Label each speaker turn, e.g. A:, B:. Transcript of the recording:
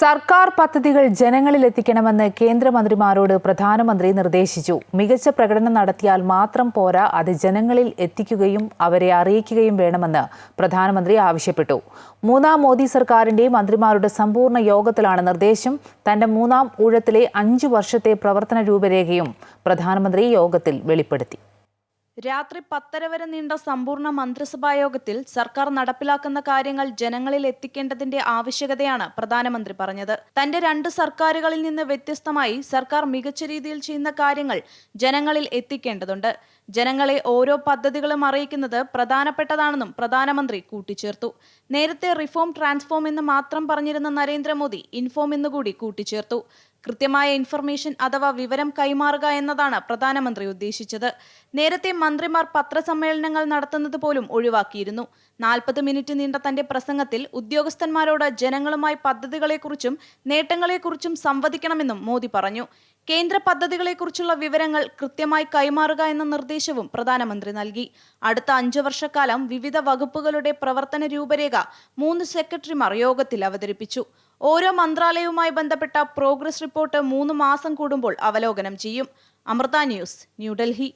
A: സർക്കാർ പദ്ധതികൾ ജനങ്ങളിൽ എത്തിക്കണമെന്ന് കേന്ദ്രമന്ത്രിമാരോട് പ്രധാനമന്ത്രി നിർദ്ദേശിച്ചു. മികച്ച പ്രകടനം നടത്തിയാൽ മാത്രം പോരാ അത് ജനങ്ങളിൽ എത്തിക്കുകയും അവരെ അറിയിക്കുകയും വേണമെന്ന് പ്രധാനമന്ത്രി ആവശ്യപ്പെട്ടു. മൂന്നാം മോദി സർക്കാരിന്റെ മന്ത്രിമാരുടെ സമ്പൂർണ യോഗത്തിലാണ് നിർദ്ദേശം. തന്റെ മൂന്നാം ഊഴത്തിലെ അഞ്ചു വർഷത്തെ പ്രവർത്തന രൂപരേഖയും പ്രധാനമന്ത്രി യോഗത്തിൽ വെളിപ്പെടുത്തി.
B: രാത്രി പത്തര വരെ നീണ്ട സമ്പൂർണ മന്ത്രിസഭാ യോഗത്തിൽ സർക്കാർ നടപ്പിലാക്കുന്ന കാര്യങ്ങൾ ജനങ്ങളിൽ എത്തിക്കേണ്ടതിന്റെ ആവശ്യകതയാണ് പ്രധാനമന്ത്രി പറഞ്ഞത്. തന്റെ രണ്ട് സർക്കാരുകളിൽ നിന്ന് വ്യത്യസ്തമായി സർക്കാർ മികച്ച രീതിയിൽ ചെയ്യുന്ന കാര്യങ്ങൾ ജനങ്ങളിൽ എത്തിക്കേണ്ടതുണ്ട്. ജനങ്ങളെ ഓരോ പദ്ധതികളും അറിയിക്കുന്നത് പ്രധാനപ്പെട്ടതാണെന്നും പ്രധാനമന്ത്രി കൂട്ടിച്ചേർത്തു. നേരത്തെ റിഫോം ട്രാൻസ്ഫോം എന്ന് മാത്രം പറഞ്ഞിരുന്ന നരേന്ദ്രമോദി ഇൻഫോം എന്നുകൂടി കൂട്ടിച്ചേർത്തു. കൃത്യമായ ഇൻഫർമേഷൻ അഥവാ വിവരം കൈമാറുക എന്നതാണ് പ്രധാനമന്ത്രി ഉദ്ദേശിച്ചത്. നേരത്തെ മന്ത്രിമാർ പത്രസമ്മേളനങ്ങൾ നടത്തുന്നത് പോലും ഒഴിവാക്കിയിരുന്നു. നാൽപ്പത് മിനിറ്റ് നീണ്ട തന്റെ പ്രസംഗത്തിൽ ഉദ്യോഗസ്ഥന്മാരോട് ജനങ്ങളുമായി പദ്ധതികളെക്കുറിച്ചും നേട്ടങ്ങളെക്കുറിച്ചും സംവദിക്കണമെന്നും മോദി പറഞ്ഞു. കേന്ദ്ര പദ്ധതികളെക്കുറിച്ചുള്ള വിവരങ്ങൾ കൃത്യമായി കൈമാറുക എന്ന നിർദ്ദേശവും പ്രധാനമന്ത്രി നൽകി. അടുത്ത അഞ്ചു വർഷക്കാലം വിവിധ വകുപ്പുകളുടെ പ്രവർത്തന രൂപരേഖ മൂന്ന് സെക്രട്ടറിമാർ യോഗത്തിൽ അവതരിപ്പിച്ചു. ഓരോ മന്ത്രാലയവുമായി ബന്ധപ്പെട്ട പ്രോഗ്രസ് റിപ്പോർട്ട് മൂന്ന് മാസം കൂടുമ്പോൾ അവലോകനം ചെയ്യും. അമൃത ന്യൂസ് ന്യൂഡൽഹി.